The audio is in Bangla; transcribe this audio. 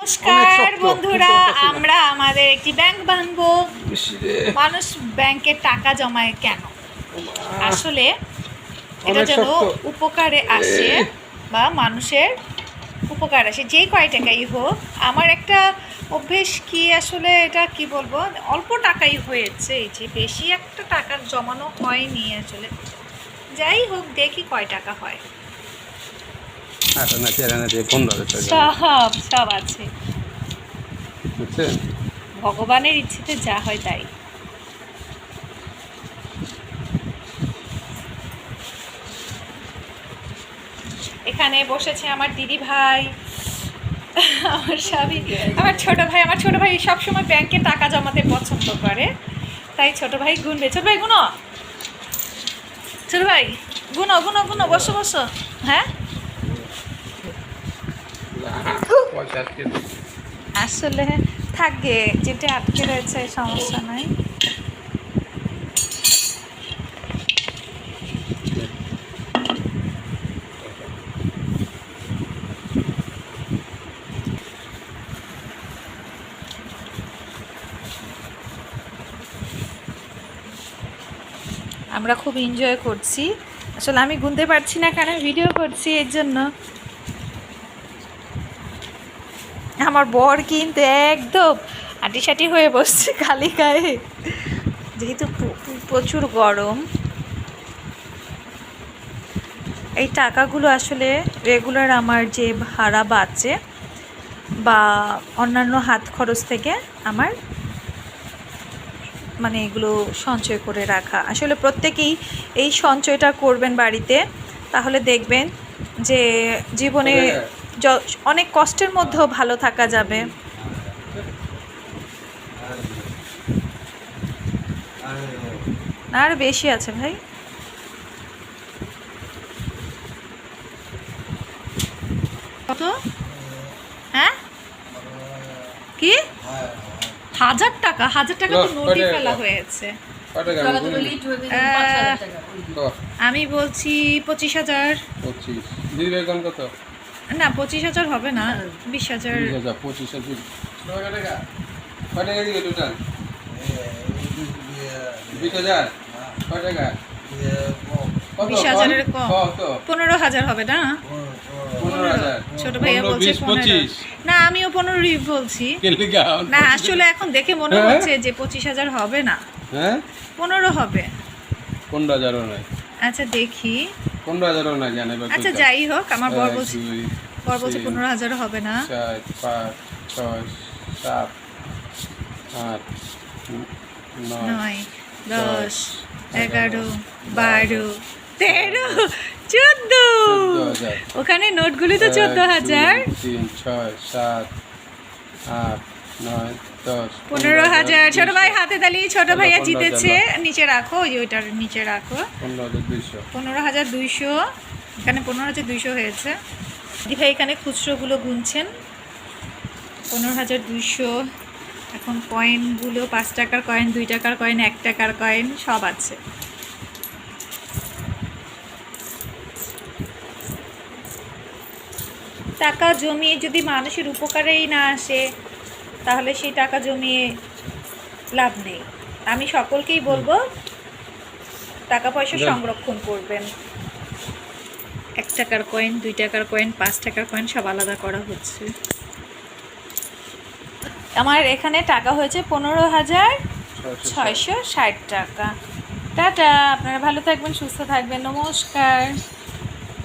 নমস্কার বন্ধুরা। আমরা আমাদের একটি ব্যাংক বানবো মানুষ ব্যাংকে টাকা জমায় কেন? আসলে এটা যেন উপকারে আসে বা মানুষের উপকার আসে। যেই কয় টাকাই হোক আমার একটা অভ্যেস কি আসলে এটা কি বলব? অল্প টাকাই হয়েছে এই যে বেশি একটা টাকা জমানো হয়নি আসলে। যাই হোক দেখি কয় টাকা হয়। আটা না চেরা না দিয়ে পনেরো হাজার টাকা সব সব আছে। বুঝছেন? ভগবানের ইচ্ছেতে যা হয় তাই। এখানে বসেছে আমার দিদি ভাই আমার স্বামী আমার ছোট ভাই আমার ছোট ভাই সবসময় ব্যাংকে টাকা জমাতে পছন্দ করে। তাই ছোট ভাই গুনবে। ছোট ভাই গুনো। ছোট ভাই গুনো গুনো গুনো বসো বসো। হ্যাঁ? আসলে থাকবে যেটা আটকে রয়েছে সমস্যা নাই। আমরা খুব এনজয় করছি। আসলে আমি গুনতে পারছি না কারণ ভিডিও করছি, এর জন্য। আমার বর কিন্তু একদম আটিসাটি হয়ে বসছে খালি গায়ে। যেহেতু প্র- প্র- প্রচুর গরম। এই টাকাগুলো আসলে রেগুলার আমার যে ভাড়া বাঁচে বা অন্যান্য হাত খরচ থেকে আমার মানে এগুলো সঞ্চয় করে রাখা। আসলে প্রত্যেকেই এই সঞ্চয়টা করবেন বাড়িতে, তাহলে দেখবেন যে জীবনে অনেক কষ্টের মধ্যেও ভালো থাকা যাবে। আর বেশি আছে ভাই। কত? হ্যাঁ? কি? হাজার টাকা হাজার টাকা তো নোটই ফেলা হয়েছে। আমি বলছি পঁচিশ হাজার। পঁচিশ। কত? না পঁচিশ হাজার হবে না বিশ হাজার। পঁচিশ হাজার। কয় টাকা দিবে টোটাল বিশ হাজার? কয় টাকা? বিশ হাজারের কম। পনেরো হাজার হবে না? হাজার। ছোট ভাইয়া বলছে পঁচিশ। না আমিও পনেরোই বলছি। না আসলে এখন দেখে মনে হ্যাঁ? হচ্ছে যে পঁচিশ হাজার হবে না। হ্যাঁ? পনেরো হবে। পনেরো হাজারও নয়। আচ্ছা দেখি। পনেরো হাজারও জানে আচ্ছা যাই হোক আমার বর বলছে বর বলছে পনেরো হাজার হবে না। চার পাঁচ ছয় সাত আট নয় নয় দশ এগারো বারো তেরো চোদ্দ চোদ্দ! ওখানে নোটগুলি তো চোদ্দ হাজার। তিন ছয় সাত আট নয় দশ পনেরো হাজার। ছোট ভাই হাতে তালি ছোট ভাইয়া জিতেছে। নিচে রাখো ওই ওইটার নিচে রাখো। পনেরো হাজার দুইশো। পনেরো হাজার দুইশো। এখানে পনেরো হাজার দুইশো হয়েছে। দিদি ভাই এখানে খুচরোগুলো গুনছেন। পনেরো হাজার দুইশো। এখন কয়েনগুলো পাঁচ টাকার কয়েন দুই টাকার কয়েন এক টাকার কয়েন সব আছে। টাকা জমিয়ে যদি মানুষের উপকারেই না আসে তাহলে সেই টাকা জমিয়ে লাভ নেই। আমি সকলকেই বলব টাকা পয়সা সংরক্ষণ করবেন। এক টাকার কয়েন দুই টাকার কয়েন পাঁচ টাকার কয়েন সব আলাদা করা হচ্ছে। আমার এখানে টাকা হয়েছে পনেরো হাজার ছয়শো ষাট টাকা। টাটা আপনারা ভালো থাকবেন সুস্থ থাকবেন নমস্কার।